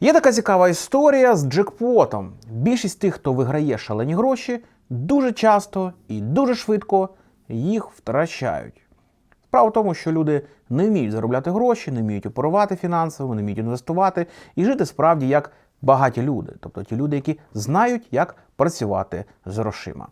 Є така цікава історія з джекпотом. Більшість тих, хто виграє шалені гроші, дуже часто і дуже швидко їх втрачають. Справа в тому, що люди не вміють заробляти гроші, не вміють оперувати фінансово, не вміють інвестувати і жити справді як багаті люди, тобто ті люди, які знають, як працювати з грошима.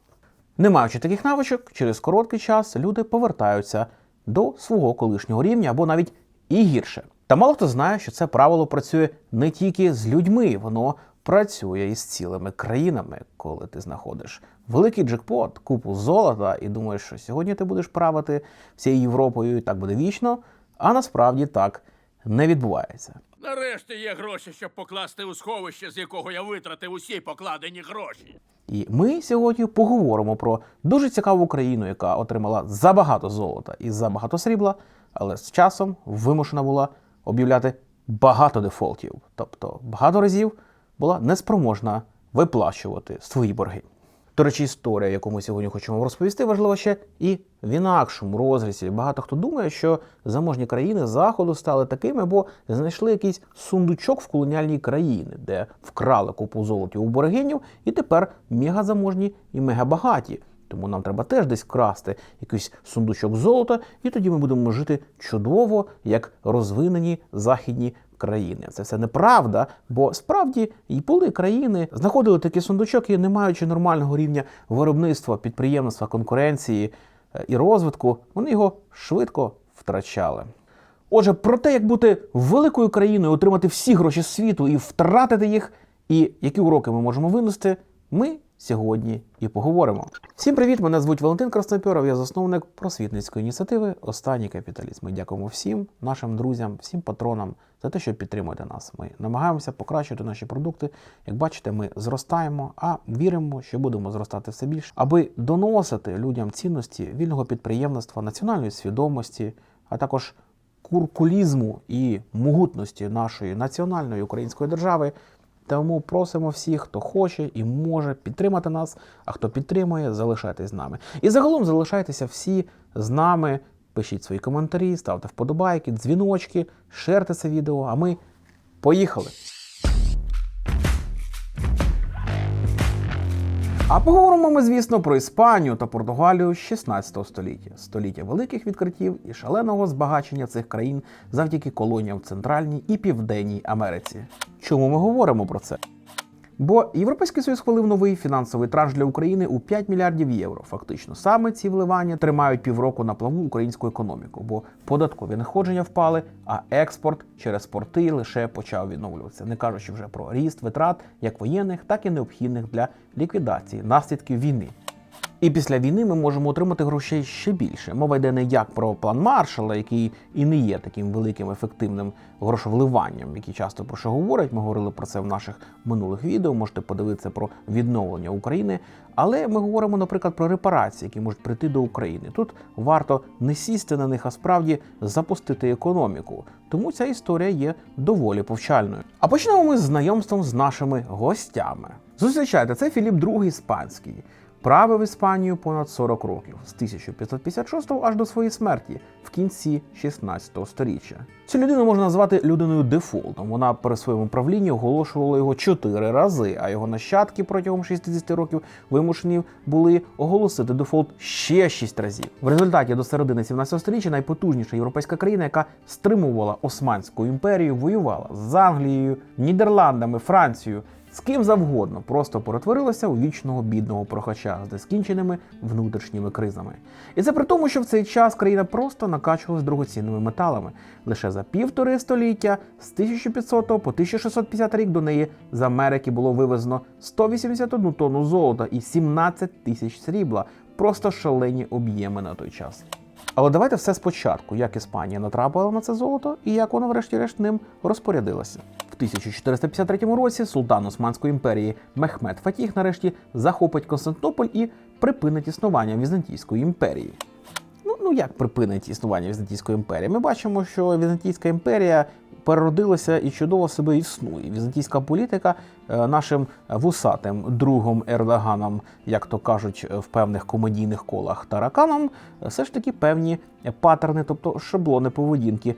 Не маючи таких навичок, через короткий час люди повертаються до свого колишнього рівня або навіть і гірше. Та мало хто знає, що це правило працює не тільки з людьми, воно працює і з цілими країнами, коли ти знаходиш великий джекпот, купу золота, і думаєш, що сьогодні ти будеш правити всією Європою, і так буде вічно. А насправді так не відбувається. Нарешті є гроші, щоб покласти у сховище, з якого я витратив усі покладені гроші. І ми сьогодні поговоримо про дуже цікаву країну, яка отримала забагато золота і забагато срібла, але з часом вимушена була об'являти багато дефолтів. Тобто багато разів була неспроможна виплачувати свої борги. До речі, історія, яку ми сьогодні хочемо розповісти, важлива ще і в інакшому розрізі. Багато хто думає, що заможні країни заходу стали такими, бо знайшли якийсь сундучок в колоніальній країні, де вкрали купу золотів у боргинів, і тепер мегазаможні і мегабагаті. Тому нам треба теж десь вкрасти якийсь сундучок золота, і тоді ми будемо жити чудово, як розвинені західні країни. Це все неправда, бо справді і були країни, знаходили такий сундучок і не маючи нормального рівня виробництва, підприємництва, конкуренції е, і розвитку, вони його швидко втрачали. Отже, про те, як бути великою країною, отримати всі гроші світу і втратити їх, і які уроки ми можемо винести, ми сьогодні і поговоримо. Всім привіт! Мене звуть Валентин Краснопьоров, я засновник просвітницької ініціативи Останній капіталізм. Ми дякуємо всім нашим друзям, всім патронам за те, що підтримуєте нас. Ми намагаємося покращити наші продукти. Як бачите, ми зростаємо, а віримо, що будемо зростати все більше, аби доносити людям цінності вільного підприємництва, національної свідомості, а також куркулізму і могутності нашої національної української держави. Тому просимо всіх, хто хоче і може підтримати нас, а хто підтримує, залишайтесь з нами. І загалом залишайтеся всі з нами. Пишіть свої коментарі, ставте вподобайки, дзвіночки, шерте це відео. А ми поїхали! А поговоримо ми, звісно, про Іспанію та Португалію 16 століття, століття великих відкриттів і шаленого збагачення цих країн завдяки колоніям в Центральній і Південній Америці. Чому ми говоримо про це? Бо Європейський Союз хвалив новий фінансовий транш для України у 5 мільярдів євро. Фактично, саме ці вливання тримають півроку на плаву українську економіку, бо податкові надходження впали, а експорт через порти лише почав відновлюватися, не кажучи вже про ріст витрат як воєнних, так і необхідних для ліквідації наслідків війни. І після війни ми можемо отримати грошей ще більше. Мова йде не як про план Маршала, який і не є таким великим ефективним грошовливанням, який часто про що говорять. Ми говорили про це в наших минулих відео. Можете подивитися про відновлення України. Але ми говоримо, наприклад, про репарації, які можуть прийти до України. Тут варто не сісти на них, а справді запустити економіку. Тому ця історія є доволі повчальною. А почнемо ми з знайомством з нашими гостями. Зустрічайте, це Філіп II Іспанський. Правив Іспанію понад 40 років з 1556 аж до своєї смерті в кінці 16 століття. Цю людину можна назвати людиною дефолтом. Вона при своєму правлінні оголошувала його чотири рази, а його нащадки протягом 60 років вимушені були оголосити дефолт ще 6 разів. В результаті до середини 17 століття найпотужніша європейська країна, яка стримувала Османську імперію, воювала з Англією, Нідерландами, Францією. З ким завгодно просто перетворилася у вічного бідного прохача з нескінченими внутрішніми кризами. І це при тому, що в цей час країна просто накачувалась дорогоцінними металами. Лише за півтори століття з 1500 по 1650 рік до неї з Америки було вивезено 181 тонну золота і 17 тисяч срібла. Просто шалені об'єми на той час. Але давайте все спочатку, як Іспанія натрапила на це золото і як вона, врешті-решт, ним розпорядилася. В 1453 році султан Османської імперії Мехмед Фатіх нарешті захопить Константинополь і припинить існування Візантійської імперії. Ну, ну як припинить існування Візантійської імперії? Ми бачимо, що Візантійська імперія переродилася і чудово себе існує. Візантійська політика е, нашим вусатим другом Ердоганом, як то кажуть в певних комедійних колах тараканом, е, все ж таки певні патерни, тобто шаблони поведінки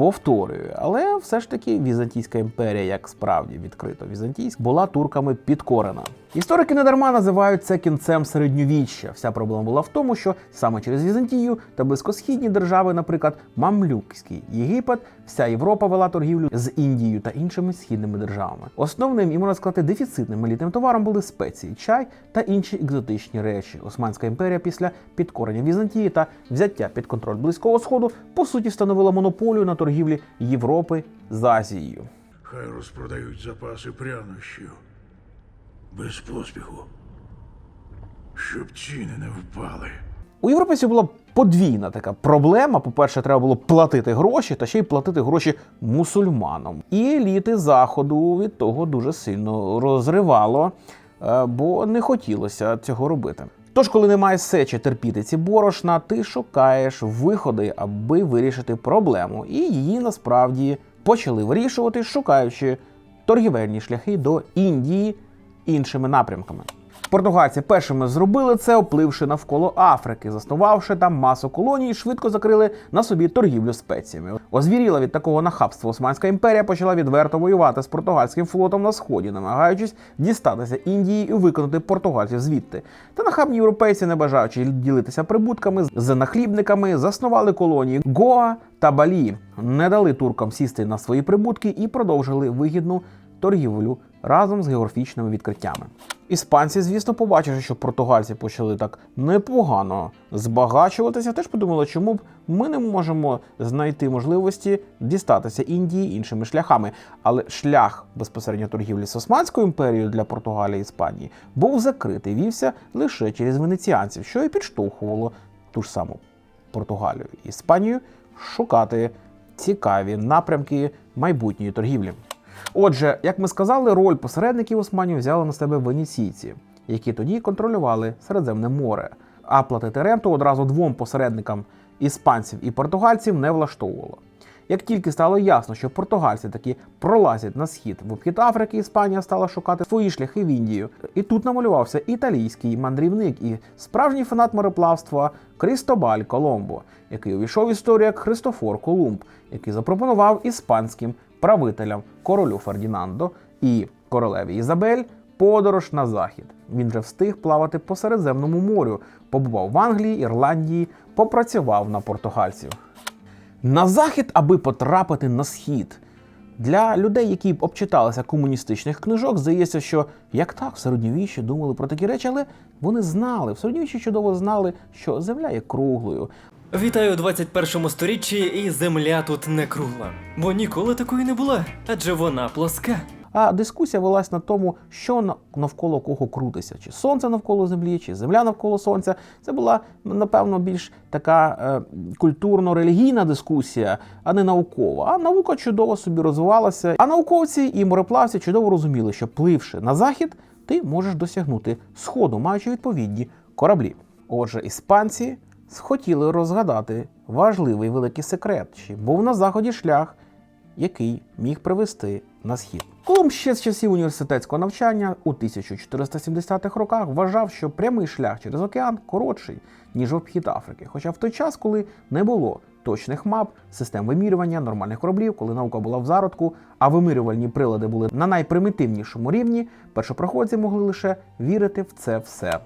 повторюю, але все ж таки Візантійська імперія, як справді відкрито візантійська, була турками підкорена. Історики недарма називають це кінцем середньовіччя. Вся проблема була в тому, що саме через Візантію та близькосхідні держави, наприклад, Мамлюкський Єгипет, вся Європа вела торгівлю з Індією та іншими східними державами. Основним і можна сказати дефіцитним елітним товаром були спеції, чай та інші екзотичні речі. Османська імперія після підкорення Візантії та взяття під контроль близького сходу по суті встановила монополію на торгівлі Європи з Азією. Хай розпродають запаси прянощів. Без поспіху. Щоб ціни не впали. У європейців була подвійна така проблема. По-перше, треба було платити гроші, та ще й платити гроші мусульманам. І еліти заходу від того дуже сильно розривало, е, бо не хотілося цього робити. Тож, коли немає сечі терпіти ці борошна, ти шукаєш виходи, аби вирішити проблему. І її насправді почали вирішувати, шукаючи торгівельні шляхи до Індії іншими напрямками. Португальці першими зробили це, опливши навколо Африки, заснувавши там масу колоній, швидко закрили на собі торгівлю спеціями. Озвіріла від такого нахабства Османська імперія почала відверто воювати з португальським флотом на сході, намагаючись дістатися Індії і виконати португальців звідти. Та нахабні європейці, не бажаючи ділитися прибутками з нахлібниками, заснували колонії Гоа та Балі, не дали туркам сісти на свої прибутки і продовжили вигідну торгівлю разом з географічними відкриттями. Іспанці, звісно, побачивши, що португальці почали так непогано збагачуватися, теж подумали, чому б ми не можемо знайти можливості дістатися Індії іншими шляхами. Але шлях безпосередньо торгівлі з Османською імперією для Португалії і Іспанії був закритий, вівся лише через венеціанців, що і підштовхувало ту ж саму Португалію і Іспанію шукати цікаві напрямки майбутньої торгівлі. Отже, як ми сказали, роль посередників Османів взяли на себе венеційці, які тоді контролювали Середземне море. А платити ренту одразу двом посередникам іспанців і португальців не влаштовувало. Як тільки стало ясно, що португальці таки пролазять на схід в обхід Африки, Іспанія стала шукати свої шляхи в Індію. І тут намалювався італійський мандрівник і справжній фанат мореплавства Крістобаль Коломбо, який увійшов в історію як Христофор Колумб, який запропонував іспанським правителям королю Фердінандо і королеві Ізабель подорож на захід. Він вже встиг плавати по Середземному морю, побував в Англії, Ірландії, попрацював на португальців. На захід, аби потрапити на схід. Для людей, які обчиталися комуністичних книжок, здається, що як так в середньовіччі думали про такі речі, але вони знали, в середньовіччі чудово знали, що земля є круглою, Вітаю у 21 сторіччі, і земля тут не кругла. Бо ніколи такої не була, адже вона плоска. А дискусія велась на тому, що навколо кого крутиться: чи сонце навколо землі, чи земля навколо сонця. Це була напевно більш така е, культурно-релігійна дискусія, а не наукова. А наука чудово собі розвивалася. А науковці і мореплавці чудово розуміли, що пливши на захід, ти можеш досягнути сходу, маючи відповідні кораблі. Отже, іспанці схотіли розгадати важливий великий секрет, чи був на заході шлях, який міг привести на схід. Колумб ще з часів університетського навчання у 1470-х роках вважав, що прямий шлях через океан коротший, ніж обхід Африки. Хоча в той час, коли не було точних мап, систем вимірювання, нормальних кораблів, коли наука була в зародку, а вимірювальні прилади були на найпримітивнішому рівні, першопроходці могли лише вірити в це все.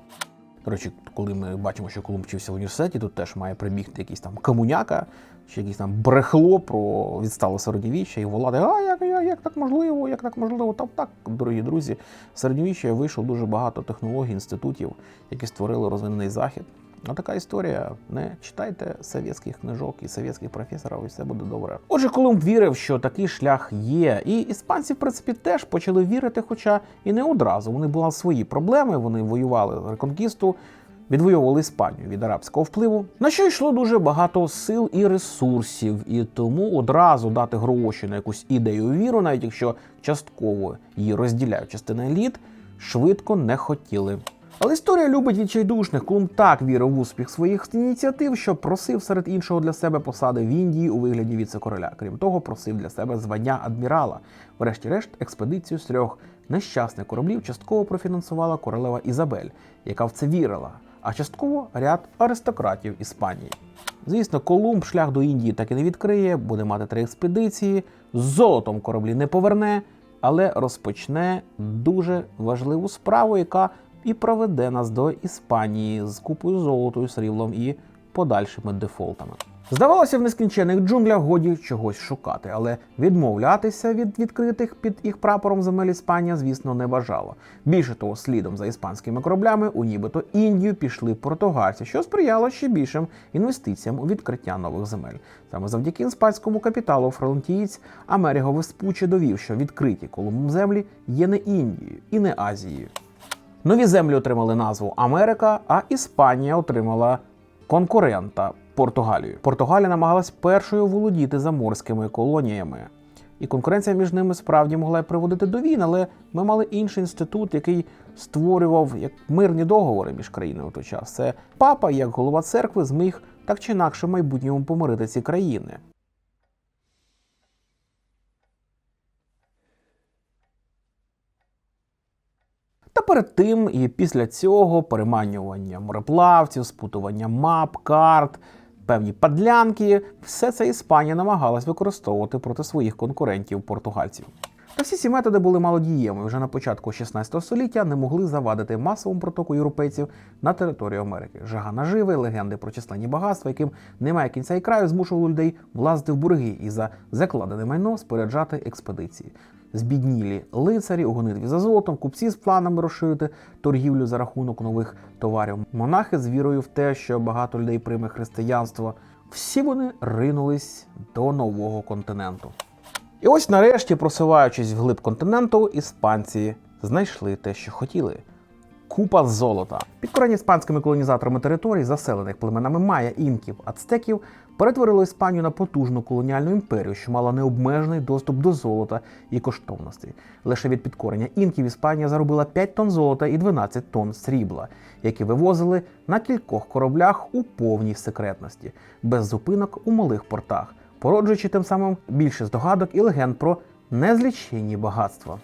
Речі, коли ми бачимо, що Колумб вчився в університеті, тут теж має прибігти якийсь там комуняка, чи якийсь там брехло про відстале середньовіччя і волати, а як, як, як так можливо, як так можливо? Та так, дорогі друзі, в середньовіччя вийшло дуже багато технологій, інститутів, які створили розвинений захід. А така історія. Не читайте совєтських книжок і совєтських професорів, і все буде добре. Отже, Колумб вірив, що такий шлях є. І іспанці, в принципі, теж почали вірити, хоча і не одразу. Вони були свої проблеми, вони воювали реконкісту, відвоювали Іспанію від арабського впливу, на що йшло дуже багато сил і ресурсів, і тому одразу дати гроші на якусь ідею віру, навіть якщо частково її розділяють частина еліт, швидко не хотіли. Але історія любить відчайдушних. Колумб так вірив в успіх своїх ініціатив, що просив серед іншого для себе посади в Індії у вигляді віце-короля. Крім того, просив для себе звання адмірала. Врешті-решт, експедицію з трьох нещасних кораблів частково профінансувала королева Ізабель, яка в це вірила, а частково ряд аристократів Іспанії. Звісно, Колумб шлях до Індії так і не відкриє, буде мати три експедиції, з золотом кораблі не поверне, але розпочне дуже важливу справу, яка і проведе нас до Іспанії з купою золотою, сріблом і подальшими дефолтами. Здавалося, в нескінчених джунглях годі чогось шукати, але відмовлятися від відкритих під їх прапором земель Іспанія, звісно, не бажала. Більше того, слідом за іспанськими кораблями у нібито Індію пішли португальці, що сприяло ще більшим інвестиціям у відкриття нових земель. Саме завдяки іспанському капіталу фронтієць Америго Веспуччі довів, що відкриті Колумбом землі є не Індією і не Азією. Нові землі отримали назву Америка, а Іспанія отримала конкурента Португалію. Португалія намагалась першою володіти заморськими колоніями. І конкуренція між ними справді могла й приводити до війн, але ми мали інший інститут, який створював як мирні договори між країнами в той час. Це папа, як голова церкви, зміг так чи інакше в майбутньому помирити ці країни. Та перед тим і після цього переманювання мореплавців, спутування мап, карт, певні падлянки, все це Іспанія намагалась використовувати проти своїх конкурентів португальців. Та всі ці методи були малодієвими. Вже на початку 16 століття не могли завадити масовому протоку європейців на територію Америки. Жага наживи, легенди про численні багатства, яким немає кінця і краю, змушували людей влазити в борги і за закладене майно споряджати експедиції. Збіднілі лицарі у гонитві за золотом, купці з планами розширити торгівлю за рахунок нових товарів, монахи з вірою в те, що багато людей прийме християнство. Всі вони ринулись до нового континенту. І ось нарешті, просуваючись вглиб континенту, іспанці знайшли те, що хотіли. Купа золота. Підкорення іспанськими колонізаторами територій, заселених племенами майя, інків, ацтеків, перетворило Іспанію на потужну колоніальну імперію, що мала необмежений доступ до золота і коштовностей. Лише від підкорення інків Іспанія заробила 5 тонн золота і 12 тонн срібла, які вивозили на кількох кораблях у повній секретності, без зупинок у малих портах, породжуючи тим самим більше здогадок і легенд про незліченні багатства.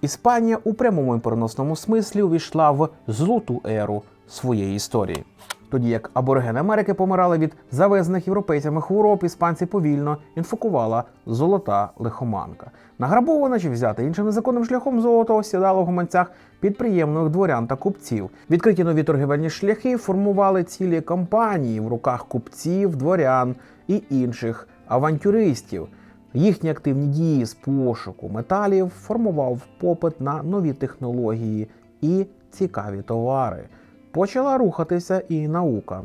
Іспанія у прямому і переносному смислі увійшла в золоту еру своєї історії. Тоді як аборигени Америки помирали від завезених європейцями хвороб, іспанці повільно інфокувала золота лихоманка. Награбована чи взята іншим незаконним шляхом золото осідало в гаманцях підприємних дворян та купців. Відкриті нові торгівельні шляхи формували цілі компанії в руках купців, дворян і інших авантюристів. Їхні активні дії з пошуку металів формував попит на нові технології і цікаві товари. Почала рухатися і наука.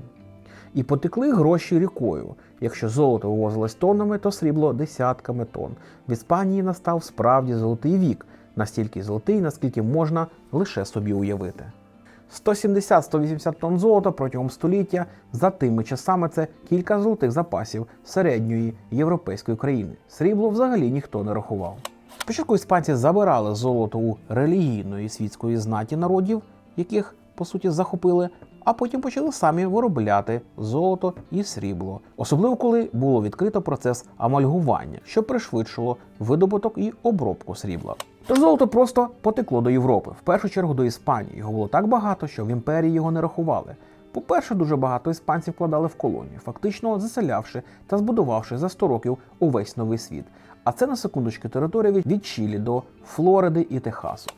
І потекли гроші рікою. Якщо золото вивозилось тоннами, то срібло десятками тонн. В Іспанії настав справді золотий вік, настільки золотий, наскільки можна лише собі уявити. 170-180 тонн золота протягом століття за тими часами це кілька золотих запасів середньої європейської країни. Срібло взагалі ніхто не рахував. Спочатку іспанці забирали золото у релігійної світської знаті народів, яких по суті захопили, а потім почали самі виробляти золото і срібло, особливо коли було відкрито процес амальгування, що пришвидшило видобуток і обробку срібла. То золото просто потекло до Європи, в першу чергу до Іспанії. Його було так багато, що в імперії його не рахували. По-перше, дуже багато іспанців вкладали в колонію, фактично заселявши та збудувавши за 100 років увесь новий світ. А це на секундочку територія від- Чилі до Флориди і Техасу.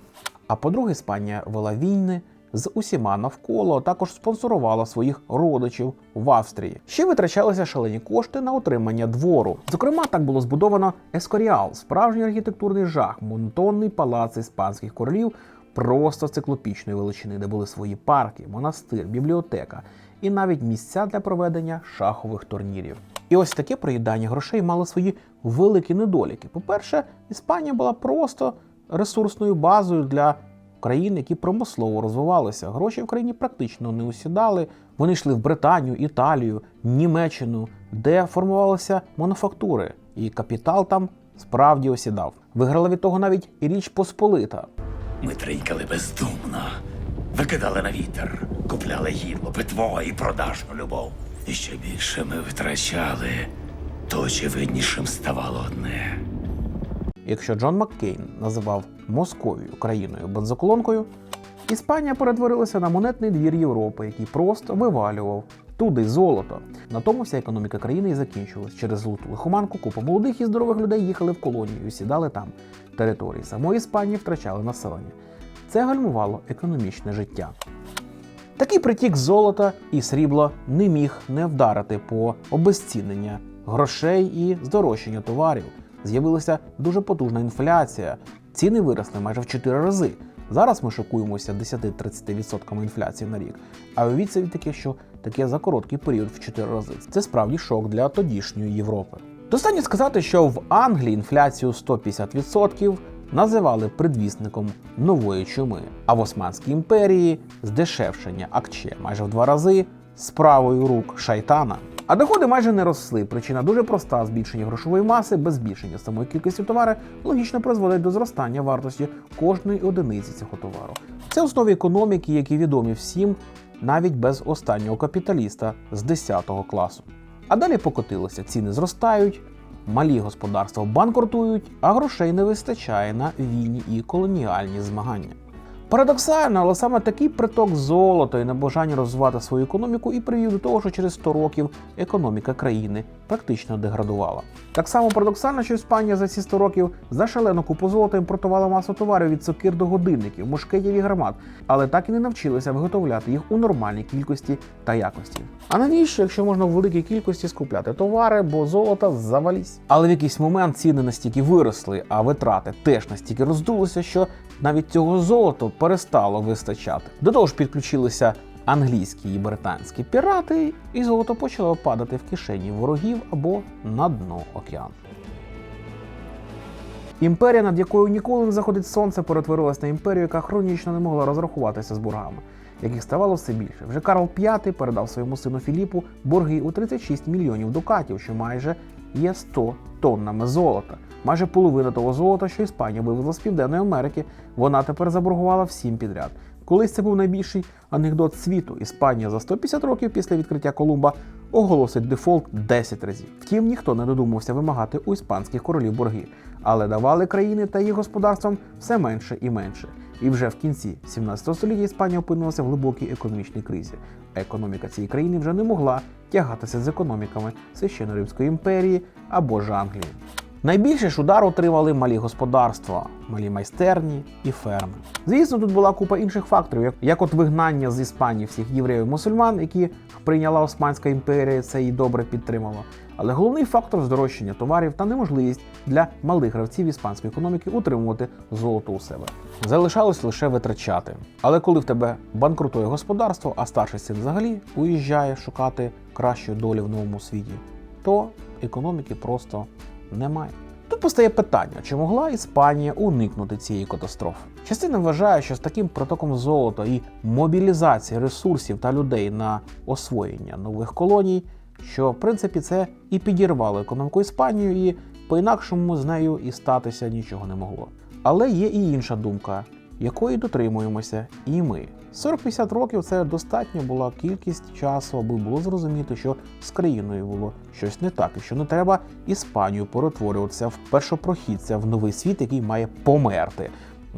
А по-друге, Іспанія вела війни з усіма навколо, також спонсорувала своїх родичів в Австрії. Ще витрачалися шалені кошти на утримання двору. Зокрема, так було збудовано Ескоріал, справжній архітектурний жах, монотонний палац іспанських королів, просто циклопічної величини, де були свої парки, монастир, бібліотека і навіть місця для проведення шахових турнірів. І ось таке проїдання грошей мало свої великі недоліки. По-перше, Іспанія була просто ресурсною базою для країн, які промислово розвивалися. Гроші в країні практично не усідали. Вони йшли в Британію, Італію, Німеччину, де формувалися мануфактури, і капітал там справді осідав. Виграла від того навіть і річ Посполита. Ми тринькали бездумно, викидали на вітер, купляли їдло, питво і продажну любов. І що більше ми витрачали, то очевиднішим ставало одне. Якщо Джон Маккейн називав Московію країною бензоколонкою, Іспанія перетворилася на монетний двір Європи, який просто вивалював туди золото. На тому вся економіка країни і закінчилась. Через золоту лихоманку купа молодих і здорових людей їхали в колонію і сідали там. Території самої Іспанії втрачали населення. Це гальмувало економічне життя. Такий притік золота і срібла не міг не вдарити по обезцінення грошей і здорожчання товарів. З'явилася дуже потужна інфляція. Ціни виросли майже в 4 рази. Зараз ми шокуємося 10-30% інфляції на рік. А уявіть собі таке, що таке за короткий період в 4 рази. Це справді шок для тодішньої Європи. Достатньо сказати, що в Англії інфляцію 150% називали предвісником нової чуми, а в Османській імперії здешевшення акче майже в два рази справою рук шайтана. А доходи майже не росли. Причина дуже проста: збільшення грошової маси без збільшення самої кількості товару логічно призводить до зростання вартості кожної одиниці цього товару. Це основи економіки, які відомі всім, навіть без останнього капіталіста з 10 класу. А далі покотилося, ціни зростають, малі господарства банкрутують, а грошей не вистачає на війні і колоніальні змагання. Парадоксально, але саме такий приток золота і небажання розвивати свою економіку і привів до того, що через 100 років економіка країни практично деградувала. Так само парадоксально, що Іспанія за ці 100 років за шалену купу золота імпортувала масу товарів від сокир до годинників, мушкетів і гармат, але так і не навчилися виготовляти їх у нормальній кількості та якості. А навіщо, якщо можна в великій кількості скупляти товари, бо золота завалісь? Але в якийсь момент ціни настільки виросли, а витрати теж настільки роздулися, що навіть цього золота перестало вистачати. До того ж підключилися англійські і британські пірати, і золото почало падати в кишені ворогів або на дно океану. Імперія, над якою ніколи не заходить сонце, перетворилась на імперію, яка хронічно не могла розрахуватися з боргами, яких ставало все більше. Вже Карл V передав своєму сину Філіпу борги у 36 мільйонів дукатів, що майже є 100 тоннами золота. Майже половина того золота, що Іспанія вивезла з Південної Америки, вона тепер заборгувала всім підряд. Колись це був найбільший анекдот світу. Іспанія за 150 років після відкриття Колумба оголосить дефолт 10 разів. Втім, ніхто не додумався вимагати у іспанських королів борги, але давали країни та їх господарствам все менше і менше. І вже в кінці 17 століття Іспанія опинилася в глибокій економічній кризі. А економіка цієї країни вже не могла тягатися з економіками Священно Римської імперії або ж Англії. Найбільше ж удар отримали малі господарства, малі майстерні і ферми. Звісно, тут була купа інших факторів, як, от вигнання з Іспанії всіх євреїв і мусульман, які прийняла Османська імперія, це і добре підтримало. Але головний фактор здорожчання товарів та неможливість для малих гравців іспанської економіки утримувати золото у себе. Залишалось лише витрачати. Але коли в тебе банкрутує господарство, а старший син взагалі уїжджає шукати кращої долі в новому світі, то економіки просто немає. Тут постає питання, чи могла Іспанія уникнути цієї катастрофи? Частина вважає, що з таким протоком золота і мобілізації ресурсів та людей на освоєння нових колоній, що в принципі це і підірвало економіку Іспанії, і по-інакшому з нею і статися нічого не могло. Але є і інша думка, якої дотримуємося і ми. 40-50 років це достатньо була кількість часу, аби було зрозуміти, що з країною було щось не так, і що не треба Іспанію перетворюватися в першопрохідця в новий світ, який має померти.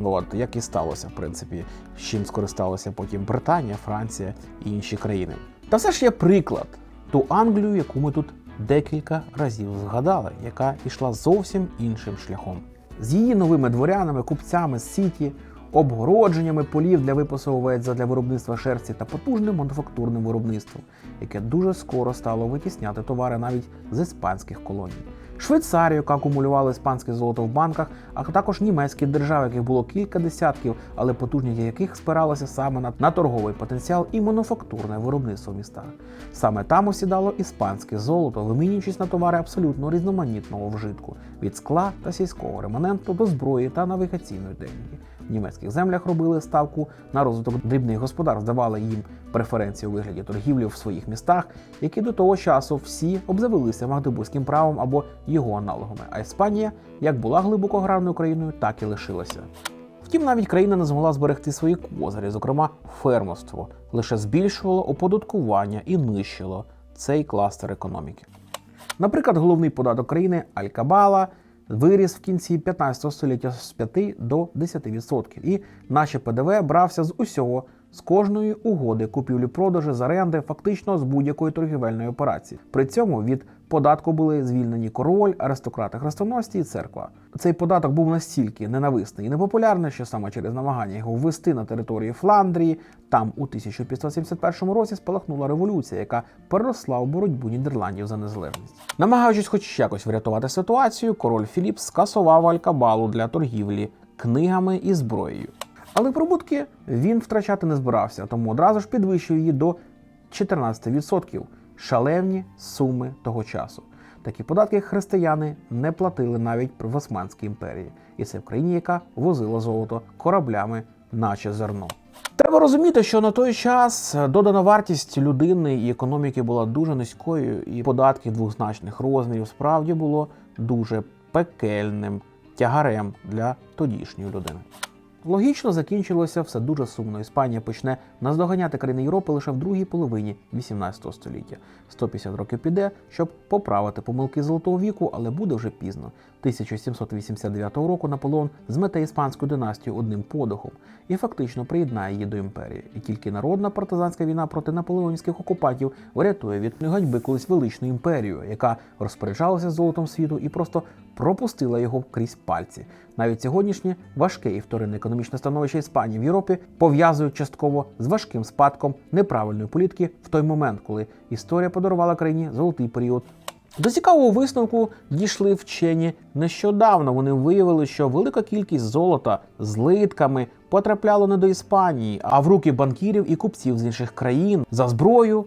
От як і сталося, в принципі, з чим скористалася потім Британія, Франція і інші країни. Та все ж є приклад ту Англію, яку ми тут декілька разів згадали, яка йшла зовсім іншим шляхом. З її новими дворянами, купцями з сіті, обгородженнями полів для випасу овець для виробництва шерсті та потужним мануфактурним виробництвом, яке дуже скоро стало витісняти товари навіть з іспанських колоній. Швейцарію, яка акумулювала іспанське золото в банках, а також німецькі держави, яких було кілька десятків, але потужність яких спиралася саме на, на торговий потенціал і мануфактурне виробництво в містах. Саме там осідало іспанське золото, вимінюючись на товари абсолютно різноманітного вжитку від скла та сільського реманенту до зброї та навігаційної техніки. В німецьких землях робили ставку на розвиток дрібних господарств, давали їм преференції у вигляді торгівлі в своїх містах, які до того часу всі обзавелися магдебурзьким правом або його аналогами. А Іспанія як була глибоко аграрною країною, так і лишилася. Втім, навіть країна не змогла зберегти свої козирі, зокрема фермерство, лише збільшувало оподаткування і нищило цей кластер економіки. Наприклад, головний податок країни Алькабала виріс в кінці 15 століття з 5 до 10%. І наше ПДВ брався з усього, з кожної угоди купівлі-продажу з оренди, фактично з будь-якої торгівельної операції. При цьому від податку були звільнені король, аристократи хрестоносці і церква. Цей податок був настільки ненависний і непопулярний, що саме через намагання його ввести на території Фландрії, там у 1571 році спалахнула революція, яка переросла у боротьбу Нідерландів за незалежність. Намагаючись хоч якось врятувати ситуацію, король Філіп скасував алькабалу для торгівлі книгами і зброєю. Але прибутки він втрачати не збирався, тому одразу ж підвищив її до 14%. Шалевні суми того часу. Такі податки християни не платили навіть в Османській імперії, і це в країні, яка возила золото кораблями, наче зерно. Треба розуміти, що на той час додана вартість людини і економіки була дуже низькою, і податки двозначних розмірів справді було дуже пекельним тягарем для тодішньої людини. Логічно закінчилося все дуже сумно. Іспанія почне наздоганяти країни Європи лише в другій половині 18 століття. 150 років піде, щоб поправити помилки золотого віку, але буде вже пізно. 1789 року Наполеон змете іспанську династію одним подихом і фактично приєднає її до імперії. І тільки народна партизанська війна проти наполеонських окупантів врятує від ганьби колись величну імперію, яка розпоряджалася золотом світу і просто пропустила його крізь пальці. Навіть сьогоднішнє важке і вторинне економічне становище Іспанії в Європі пов'язують частково з важким спадком неправильної політики в той момент, коли історія подарувала країні золотий період. До цікавого висновку дійшли вчені нещодавно. Вони виявили, що велика кількість золота з литками потрапляла не до Іспанії, а в руки банкірів і купців з інших країн за зброю,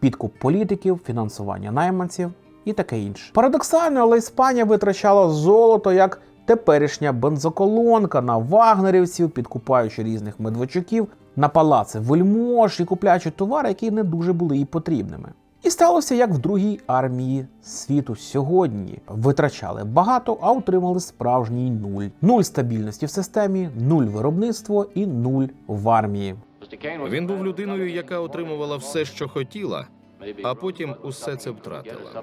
підкуп політиків, фінансування найманців і таке інше. Парадоксально, але Іспанія витрачала золото як теперішня бензоколонка на вагнерівців, підкупаючи різних медведчуків, на палаци вельмож і купляючи товари, які не дуже були їй потрібними. І сталося як в другій армії світу сьогодні. Витрачали багато, а отримали справжній нуль. Нуль стабільності в системі, нуль виробництво і нуль в армії. Він був людиною, яка отримувала все, що хотіла, а потім усе це втратила.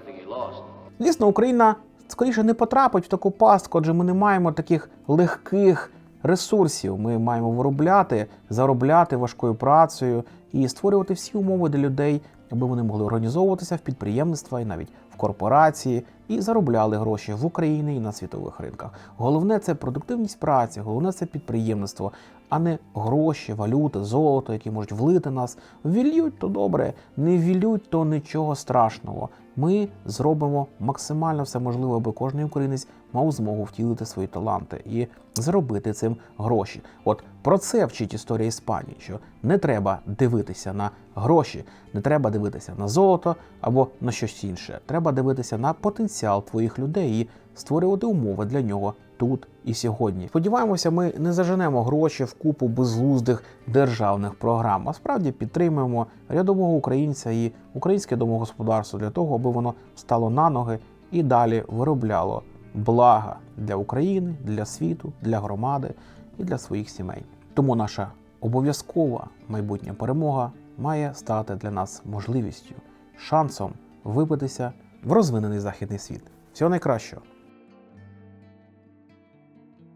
Звісно, Україна скоріше не потрапить в таку пастку, адже ми не маємо таких легких ресурсів. Ми маємо виробляти, заробляти важкою працею і створювати всі умови для людей, аби вони могли організовуватися в підприємництва і навіть в корпорації і заробляли гроші в Україні і на світових ринках. Головне це продуктивність праці, головне це підприємництво, а не гроші, валюти, золото, які можуть влити нас. Вільють то добре, не вільють то нічого страшного. Ми зробимо максимально все можливе, аби кожен українець мав змогу втілити свої таланти і заробити цим гроші. От про це вчить історія Іспанії, що не треба дивитися на гроші, не треба дивитися на золото або на щось інше. Треба дивитися на потенціал твоїх людей і створювати умови для нього тут і сьогодні. Сподіваємося, ми не заженемо гроші в купу безглуздих державних програм, а справді підтримуємо рядового українця і українське домогосподарство для того, аби воно стало на ноги і далі виробляло блага для України, для світу, для громади і для своїх сімей. Тому наша обов'язкова майбутня перемога має стати для нас можливістю, шансом вибитися в розвинений західний світ. Всього найкращого!